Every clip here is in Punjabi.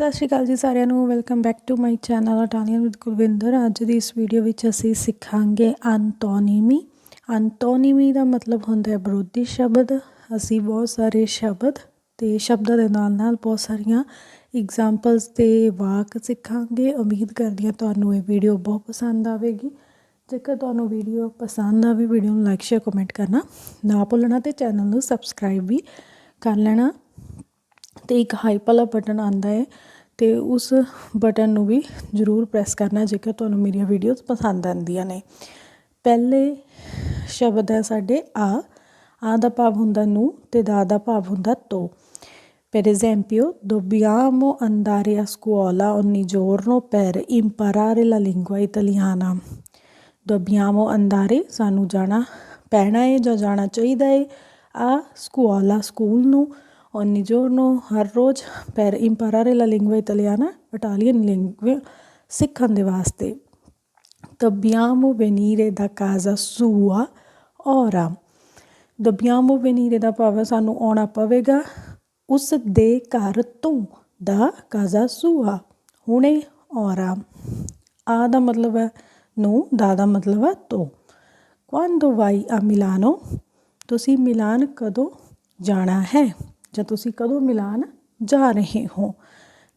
ਸਤਿ ਸ਼੍ਰੀ ਅਕਾਲ ਜੀ ਸਾਰਿਆਂ ਨੂੰ। Welcome back to my channel Italian with Kulwinder ਅੱਜ ਦੀ ਇਸ ਵੀਡੀਓ ਵਿੱਚ ਅਸੀਂ ਸਿੱਖਾਂਗੇ ਅੰਟੋਨੀਮੀ ਅੰਟੋਨੀਮੀ ਦਾ ਮਤਲਬ ਹੁੰਦਾ ਹੈ ਵਿਰੋਧੀ ਸ਼ਬਦ। ਅਸੀਂ ਬਹੁਤ ਸਾਰੇ ਸ਼ਬਦ ਤੇ ਸ਼ਬਦਾਂ ਦੇ ਨਾਲ ਨਾਲ ਬਹੁਤ ਸਾਰੀਆਂ ਐਗਜ਼ਾਮਪਲਸ ਤੇ ਵਾਕ ਸਿੱਖਾਂਗੇ। ਉਮੀਦ ਕਰਦੀ ਹਾਂ ਤੁਹਾਨੂੰ ਇਹ ਵੀਡੀਓ ਬਹੁਤ ਪਸੰਦ ਆਵੇਗੀ। ਜੇਕਰ ਤੁਹਾਨੂੰ ਵੀਡੀਓ ਪਸੰਦ ਆਵੇ ਵੀਡੀਓ ਨੂੰ ਲਾਈਕ ਸ਼ੇਅਰ ਕਮੈਂਟ ਕਰਨਾ ਨਾ ਭੁੱਲਣਾ ਤੇ ਚੈਨਲ ਨੂੰ ਸਬਸਕ੍ਰਾਈਬ ਵੀ ਕਰ ਲੈਣਾ। ਅਤੇ ਇੱਕ ਹਾਈਪ ਵਾਲਾ ਬਟਨ ਆਉਂਦਾ ਹੈ ਅਤੇ ਉਸ ਬਟਨ ਨੂੰ ਵੀ ਜ਼ਰੂਰ ਪ੍ਰੈਸ ਕਰਨਾ ਜੇਕਰ ਤੁਹਾਨੂੰ ਮੇਰੀਆਂ ਵੀਡੀਓਜ਼ ਪਸੰਦ ਆਉਂਦੀਆਂ ਨੇ ਪਹਿਲੇ ਸ਼ਬਦ ਹੈ ਸਾਡੇ ਆ ਆ ਦਾ ਭਾਵ ਹੁੰਦਾ ਨੂੰ ਤੇ ਦਾ ਦਾ ਭਾਵ ਹੁੰਦਾ ਤੋ Per esempio, dobbiamo andare a scuola ogni giorno per imparare la lingua italiana. Dobbiamo andare ਸਾਨੂੰ ਜਾਣਾ ਪੈਣਾ ਹੈ ਜਾਂ ਜਾਣਾ ਚਾਹੀਦਾ ਹੈ ਆ ਸਕੂਲਾ ਸਕੂਲ ਨੂੰ ಒಂದು ನಿಜವಾಗ್ಲೂ ಹರ್ ರೋಜ್ ಪೆರ್ ಇಮ್ ಪರಾರೆಲ್ಲ ಲಿಂಗ್ವ ಇತ್ತಲಿಯಾನ ಇಟಾಲಿಯನ್ ಲಿಂಗ್ವೆ ಸಿಕ್ಕಂದೆ ವಾಸ್ತೆ ದಬ್ಯಾಮು ವೆನೀರೆ ದ ಕಾಜ ಸೂವ ਔਰ ਦਬਿਆਮੋ ਵਨੀਰੇ ਦਾ ਭਾਵ ਸਾਨੂੰ ਆਉਣਾ ਪਵੇਗਾ ਉਸ ਦੇ ਘਰ ਤੋਂ ਦਾ ਕਾਜ਼ਾ ਸੂਹਾ ਹੁਣੇ ਔਰਾ ਆ ਦਾ ਮਤਲਬ ਹੈ ਨੂੰ ਦਾ ਦਾ ਮਤਲਬ ਹੈ ਤੋਂ ਕੁਆਂਦੋ ਵਾਈ ਆ ਮਿਲਾਨੋ ਤੁਸੀਂ ਮਿਲਾਨ ਕਦੋਂ ਜਾਣਾ ਹੈ ਜਾਂ ਤੁਸੀਂ ਕਦੋਂ ਮਿਲਾਨ ਜਾ ਰਹੇ ਹੋ?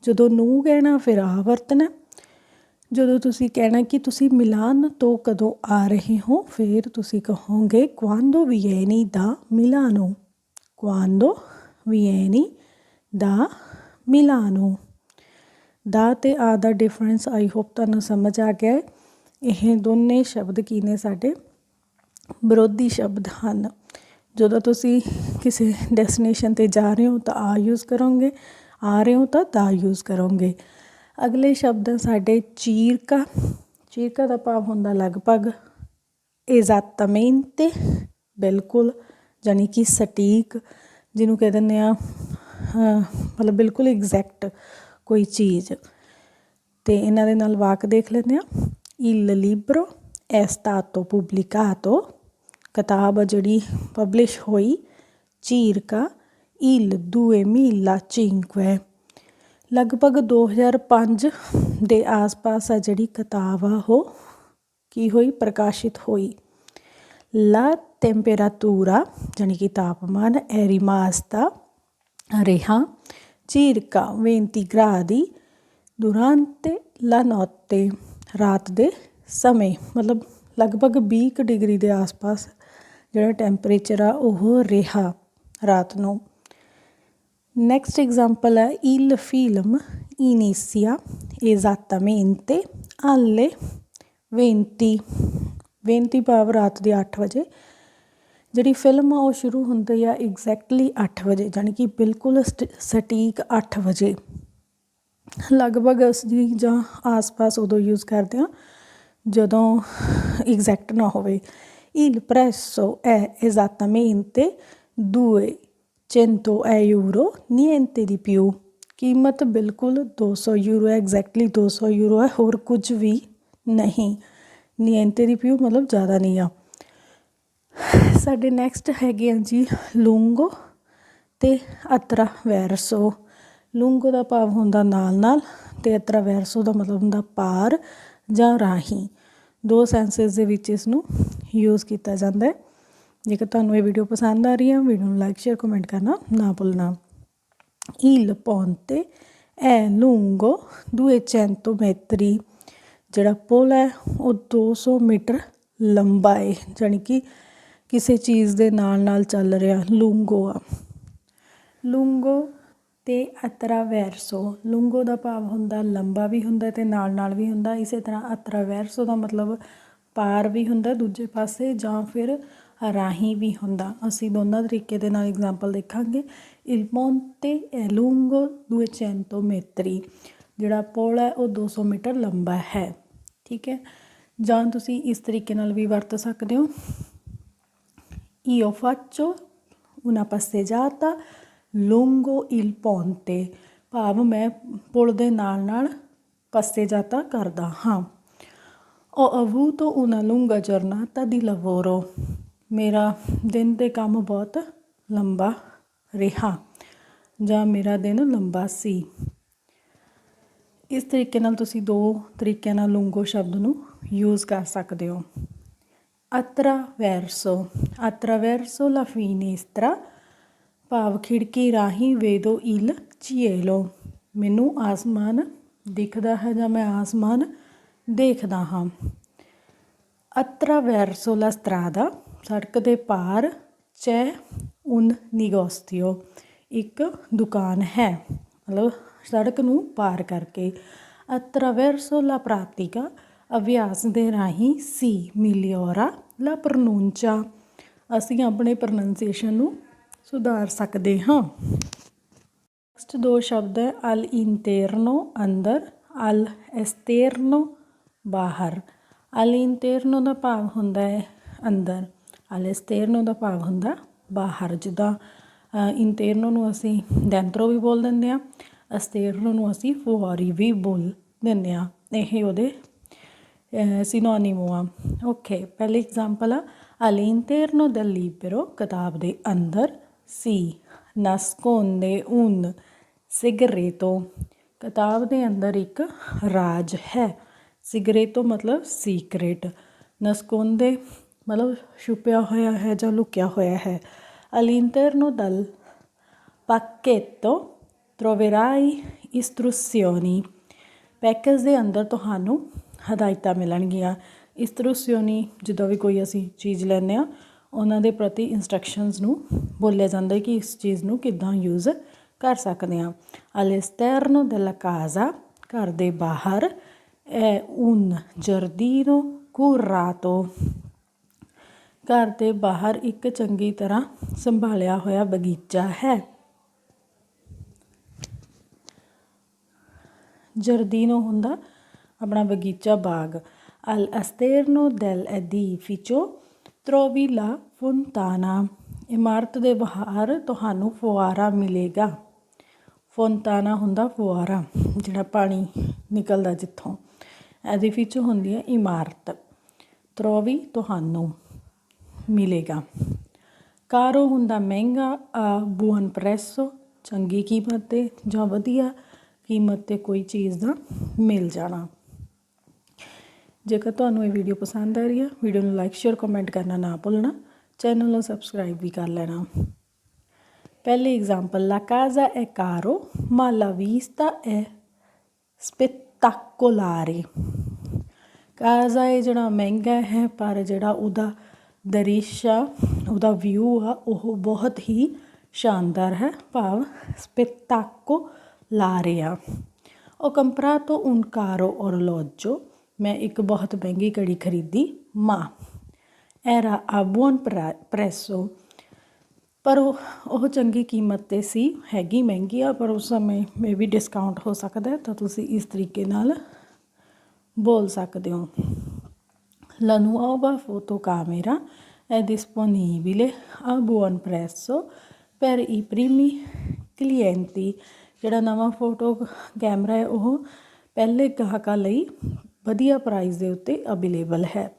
ਜਦੋਂ ਨੂੰ ਕਹਿਣਾ, ਫਿਰ ਆ ਵਰਤਣਾ ਜਦੋਂ ਤੁਸੀਂ ਕਹਿਣਾ ਕਿ ਤੁਸੀਂ ਮਿਲਾਨ ਤੋਂ ਕਦੋਂ ਆ ਰਹੇ ਹੋ, ਫਿਰ ਤੁਸੀਂ ਕਹੋਗੇ quando vieni da Milano quando vieni da Milano ਦਾ ਤੇ ਆ ਦਾ ਡਿਫਰੈਂਸ ਆਈ ਹੋਪ ਤੁਹਾਨੂੰ ਸਮਝ ਆ ਗਿਆ ਹੈ। ਇਹ ਦੋਨੇ ਸ਼ਬਦ ਕੀ ਨੇ ਸਾਡੇ? ਵਿਰੋਧੀ ਸ਼ਬਦ ਹਨ। ਜਦੋਂ ਤੁਸੀਂ ਕਿਸੇ ਡੈਸਟੀਨੇਸ਼ਨ ਤੇ ਜਾ ਰਹੇ ਹੋ ਤਾਂ ਆ ਯੂਜ਼ ਕਰੋਗੇ। ਆ ਰਹੇ ਹੋ ਤਾਂ ਦਾ ਯੂਜ਼ ਕਰੋਗੇ। ਅਗਲੇ ਸ਼ਬਦ ਸਾਡੇ ਚੀਰਕਾ। ਚੀਰਕਾ ਦਾ ਭਾਵ ਹੁੰਦਾ ਲਗਭਗ ਐਗਜ਼ੈਕਟamente ਬਿਲਕੁਲ ਯਾਨੀ ਕਿ ਸਟੀਕ, ਜਿਹਨੂੰ ਕਹਿ ਦਿੰਦੇ ਆ ਮਤਲਬ ਬਿਲਕੁਲ ਐਗਜ਼ੈਕਟ ਕੋਈ ਚੀਜ਼। ਤੇ ਇਹਨਾਂ ਦੇ ਨਾਲ ਵਾਕ ਦੇਖ ਲੈਂਦੇ ਆ। Il libro è stato pubblicato ਕਿਤਾਬ ਜਿਹੜੀ ਪਬਲਿਸ਼ ਹੋਈ। ਚੀਰਕਾ ਮੀਲਾ 2005 ਲਗਭਗ 2005 ਦੇ ਆਸ-ਪਾਸ ਆ ਜਿਹੜੀ ਕਿਤਾਬ ਆ, ਉਹ ਕੀ ਹੋਈ? ਪ੍ਰਕਾਸ਼ਿਤ ਹੋਈ। la temperatura ਜਾਨੀ ਕਿ ਤਾਪਮਾਨ è rimasta ਰਿਹਾ, circa 20 gradi durante la notte ਰਾਤ ਦੇ ਸਮੇਂ, ਮਤਲਬ ਲਗਭਗ 20 ਡਿਗਰੀ ਦੇ ਆਸ-ਪਾਸ ਜਿਹੜਾ ਟੈਂਪਰੇਚਰ ਆ, ਉਹ ਰਿਹਾ। ਰਾਤ ਨੂੰ। ਨੈਕਸਟ ਐਗਜ਼ਾਮਪਲ ਹੈ il film inizia, esattamente, alle 20 20 ਭਾਵ ਰਾਤ ਦੇ 8 ਵਜੇ। ਜਿਹੜੀ ਫਿਲਮ ਆ, ਉਹ ਸ਼ੁਰੂ ਹੁੰਦੀ ਆ ਐਗਜ਼ੈਕਟਲੀ 8 ਵਜੇ ਯਾਨੀ ਕਿ ਬਿਲਕੁਲ ਸਟੀਕ 8 ਵਜੇ। ਲਗਭਗ ਅਸੀਂ ਜਾਂ ਆਸ-ਪਾਸ ਉਦੋਂ ਯੂਜ਼ ਕਰਦੇ ਹਾਂ, ਜਦੋਂ ਐਗਜ਼ੈਕਟ ਨਾ ਹੋਵੇ। Il prezzo è esattamente 200 euro niente di più ਕੀਮਤ ਬਿਲਕੁਲ 200 ਯੂਰੋ ਹੈ ਐਗਜ਼ੈਕਟਲੀ 200 ਯੂਰੋ ਹੈ, ਹੋਰ ਕੁਝ ਵੀ ਨਹੀਂ। niente ਦੀ ਪਿਓ ਮਤਲਬ ਜ਼ਿਆਦਾ ਨਹੀਂ ਆ। ਸਾਡੇ ਨੈਕਸਟ ਹੈਗੇ ਆ ਜੀ ਲੂੰਗੋ ਤੇ ਅਤਰਾ ਵੈਰਸੋ। ਲੂੰਗੋ ਦਾ ਭਾਵ ਹੁੰਦਾ ਨਾਲ ਨਾਲ ਤੇ ਅਤਰਾ ਵੈਰਸੋ ਦਾ ਮਤਲਬ ਹੁੰਦਾ ਪਾਰ ਜਾਂ ਰਾਹੀਂ। ਦੋ ਸੈਂਸਸ ਦੇ ਵਿੱਚ ਇਸ ਨੂੰ ਯੂਜ਼ ਕੀਤਾ ਜਾਂਦਾ ਹੈ। ਜੇਕਰ ਤੁਹਾਨੂੰ ਇਹ ਵੀਡੀਓ ਪਸੰਦ ਆ ਰਹੀ ਹੈ ਵੀਡੀਓ ਨੂੰ ਲਾਈਕ ਸ਼ੇਅਰ ਕਮੈਂਟ ਕਰਨਾ ਨਾ ਭੁੱਲਣਾ। il ponte è lungo 200 metri ਜਿਹੜਾ ਪੁਲ ਹੈ, ਉਹ 200 ਮੀਟਰ ਲੰਬਾ ਹੈ ਜਾਨੀ ਕਿ ਕਿਸੇ ਚੀਜ਼ ਦੇ ਨਾਲ ਨਾਲ ਚੱਲ ਰਿਹਾ ਲੂੰਗੋ ਆ। ਲੂੰਗੋ ਤੇ ਅਤਰਾਵੈਰਸੋ। ਲੂੰਗੋ ਦਾ ਭਾਵ ਹੁੰਦਾ ਲੰਬਾ ਵੀ ਹੁੰਦਾ ਤੇ ਨਾਲ ਨਾਲ ਵੀ ਹੁੰਦਾ। ਇਸੇ ਤਰ੍ਹਾਂ ਅਤਰਾਵੈਰਸੋ ਦਾ ਮਤਲਬ ਪਾਰ ਵੀ ਹੁੰਦਾ ਦੂਜੇ ਪਾਸੇ ਜਾਂ ਫਿਰ ਰਾਹੀਂ ਵੀ ਹੁੰਦਾ ਅਸੀਂ ਦੋਨਾਂ ਤਰੀਕੇ ਦੇ ਨਾਲ ਐਗਜ਼ਾਮਪਲ ਦੇਖਾਂਗੇ ਇਲ ਮੋਂਤੇ è lungo 200 metri ਜਿਹੜਾ ਪੁਲ ਹੈ ਉਹ 200 ਮੀਟਰ ਲੰਬਾ ਹੈ ਠੀਕ ਹੈ ਜਾਂ ਤੁਸੀਂ ਇਸ ਤਰੀਕੇ ਨਾਲ ਵੀ ਵਰਤ ਸਕਦੇ ਹੋ io faccio una passeggiata lungo il ponte ਭਾਵ ਮੈਂ ਪੁਲ ਦੇ ਨਾਲ ਨਾਲ ਪੱਸੇ ਜਾਤਾ ਕਰਦਾ ਹਾਂ ho avuto una lunga giornata di lavoro ਮੇਰਾ ਦਿਨ ਦੇ ਕੰਮ ਬਹੁਤ ਲੰਬਾ ਰਿਹਾ ਜਾਂ ਮੇਰਾ ਦਿਨ ਲੰਬਾ ਸੀ। ਇਸ ਤਰੀਕੇ ਨਾਲ ਤੁਸੀਂ ਦੋ ਤਰੀਕਿਆਂ ਨਾਲ ਲੂੰਗੋ ਸ਼ਬਦ ਨੂੰ ਯੂਜ਼ ਕਰ ਸਕਦੇ ਹੋ। attraverso attraverso la finestra ਭਾਵ ਖਿੜਕੀ ਰਾਹੀਂ ਵੇਦੋ ਇਲ ਚੀਏਲੋ ਮੈਨੂੰ ਆਸਮਾਨ ਦਿਖਦਾ ਹੈ ਜਾਂ ਮੈਂ ਆਸਮਾਨ ਦੇਖਦਾ ਹਾਂ। attraverso la strada ਸੜਕ ਦੇ ਪਾਰ c'è un negozio ਇੱਕ ਦੁਕਾਨ ਹੈ, ਮਤਲਬ ਸੜਕ ਨੂੰ ਪਾਰ ਕਰਕੇ। attraverso la pratica ਅਭਿਆਸ ਦੇ ਰਾਹੀਂ ਸੀ ਮਿਲਿਓਰਾ la pronuncia ਅਸੀਂ ਆਪਣੇ ਪ੍ਰੋਨੰਸੀਏਸ਼ਨ ਨੂੰ ਸੁਧਾਰ ਸਕਦੇ ਹਾਂ। ਨੈਕਸਟ ਦੋ ਸ਼ਬਦ ਹੈ, ਅਲ ਇੰਟਰਨੋ ਅੰਦਰ, ਅਲ ਐਸਟਰਨੋ ਬਾਹਰ। ਅਲ ਇੰਟਰਨੋ ਦਾ ਭਾਵ ਹੁੰਦਾ ਹੈ ਅੰਦਰ। ਅਲ ਦਾ ਭਾਵ ਹੁੰਦਾ ਬਾਹਰ ਜਿੱਦਾਂ ਇੰਤੇਰਨੋ ਨੂੰ ਅਸੀਂ ਦੈਂਤਰੋ ਵੀ ਬੋਲ ਦਿੰਦੇ ਆ ਅਸਤੇਰਨੋ ਨੂੰ ਅਸੀਂ ਫੁਹਾਰੀ ਵੀ ਬੋਲ ਦਿੰਦੇ ਆ ਇਹ ਉਹਦੇ ਸਿਨੋਨਿਮੋ ਆ। ਓਕੇ ਪਹਿਲੀ ਐਗਜ਼ਾਮਪਲ ਆ। all'interno del libro ਕਿਤਾਬ ਦੇ ਅੰਦਰ ਸੀ। nasconde un segreto ਕਿਤਾਬ ਦੇ ਅੰਦਰ ਇੱਕ ਰਾਜ ਹੈ। ਸਿਗਰੇਟੋ ਮਤਲਬ ਸੀਕ੍ਰੇਟ ਨਸਕੋਂਦੇ ਮਤਲਬ ਛੁਪਿਆ ਹੋਇਆ ਹੈ ਜਾਂ ਲੁਕਿਆ ਹੋਇਆ ਹੈ। all'interno del pacchetto troverai istruzioni package ਦੇ ਅੰਦਰ ਤੁਹਾਨੂੰ ਹਦਾਇਤਾਂ ਮਿਲਣਗੀਆਂ। ਇਸਤਰੂਸਿਓਨੀ, ਜਦੋਂ ਵੀ ਕੋਈ ਅਸੀਂ ਚੀਜ਼ ਲੈਂਦੇ ਆ ਉਹਨਾਂ ਦੇ ਪ੍ਰਤੀ ਇਨਸਟਰਕਸ਼ਨਸ ਨੂੰ ਬੋਲਿਆ ਜਾਂਦਾ ਕਿ ਇਸ ਚੀਜ਼ ਨੂੰ ਕਿੱਦਾਂ ਯੂਜ਼ ਕਰ ਸਕਦੇ ਆ all'esterno della casa ਘਰ ਦੇ ਬਾਹਰ è un giardino curato ਘਰ ਦੇ ਬਾਹਰ ਇੱਕ ਚੰਗੀ ਤਰ੍ਹਾਂ ਸੰਭਾਲਿਆ ਹੋਇਆ ਬਗੀਚਾ ਹੈ। ਜਰਦੀਨੋ ਹੁੰਦਾ ਆਪਣਾ ਬਗੀਚਾ ਬਾਗ। ਅਲ ਅਸਟਰਨੋ del edificio trovi la fontana ਇਮਾਰਤ ਦੇ ਬਾਹਰ ਤੁਹਾਨੂੰ ਫੁਆਰਾ ਮਿਲੇਗਾ। ਫੋਂਟਾਨਾ ਹੁੰਦਾ ਫੁਆਰਾ, ਜਿਹੜਾ ਪਾਣੀ ਨਿਕਲਦਾ ਜਿੱਥੋਂ। ਐਡੀਫਿਚੋ ਹੁੰਦੀ ਹੈ ਇਮਾਰਤ। trovi ਤੁਹਾਨੂੰ। ਮਿਲੇਗਾ। ਕਾਰੋ ਹੁੰਦਾ ਮਹਿੰਗਾ, ਆ ਬੂਨ ਪ੍ਰੈਸੋ, ਚੰਗੀ ਕੀਮਤ ਤੇ ਜਾਂ ਵਧੀਆ ਕੀਮਤ ਤੇ ਕੋਈ ਚੀਜ਼ ਦਾ ਮਿਲ ਜਾਣਾ। ਜੇਕਰ ਤੁਹਾਨੂੰ ਇਹ ਵੀਡੀਓ ਪਸੰਦ ਆ ਰਹੀ ਹੈ ਵੀਡੀਓ ਨੂੰ ਲਾਈਕ ਸ਼ੇਅਰ ਕਮੈਂਟ ਕਰਨਾ ਨਾ ਭੁੱਲਣਾ ਚੈਨਲ ਨੂੰ ਸਬਸਕ੍ਰਾਈਬ ਵੀ ਕਰ ਲੈਣਾ। ਪਹਿਲੀ ਐਗਜ਼ਾਮਪਲ ਲਾ Kaza è ਕਾਰੋ ma la vista è spettacolare Kaza ਇਹ ਜਿਹੜਾ ਮਹਿੰਗਾ ਹੈ, ਪਰ ਜਿਹੜਾ ਉਹਦਾ ਦ੍ਰਿਸ਼ ਆ, ਉਹਦਾ ਵਿਊ ਆ, ਉਹ ਬਹੁਤ ਹੀ ਸ਼ਾਨਦਾਰ ਹੈ। ਭਾਵ spettacolare ਆ ਉਹ ਕੰਪਰਾ ਤੋਂ un ਔਰ orologio ਮੈਂ ਇੱਕ ਬਹੁਤ ਮਹਿੰਗੀ ਘੜੀ ਖਰੀਦੀ, ਮਾਂ। era a buon ਪਰ ਉਹ ਉਹ ਚੰਗੀ ਕੀਮਤ ਤੇ ਸੀ, ਹੈਗੀ ਮਹਿੰਗੀ ਆ, ਪਰ ਉਸ ਸਮੇਂ ਮੇ ਵੀ ਡਿਸਕਾਊਂਟ ਹੋ ਸਕਦਾ ਤਾਂ ਤੁਸੀਂ ਇਸ ਤਰੀਕੇ ਨਾਲ ਬੋਲ ਸਕਦੇ ਹੋ। La nuova fotocamera è disponibile a buon prezzo per i primi clienti ਜਿਹੜਾ ਨਵਾਂ ਫੋਟੋ ਕੈਮਰਾ ਹੈ ਉਹ ਪਹਿਲੇ ਗਾਹਕਾਂ ਲਈ ਵਧੀਆ ਪ੍ਰਾਈਸ ਦੇ ਉੱਤੇ ਅਵੇਲੇਬਲ ਹੈ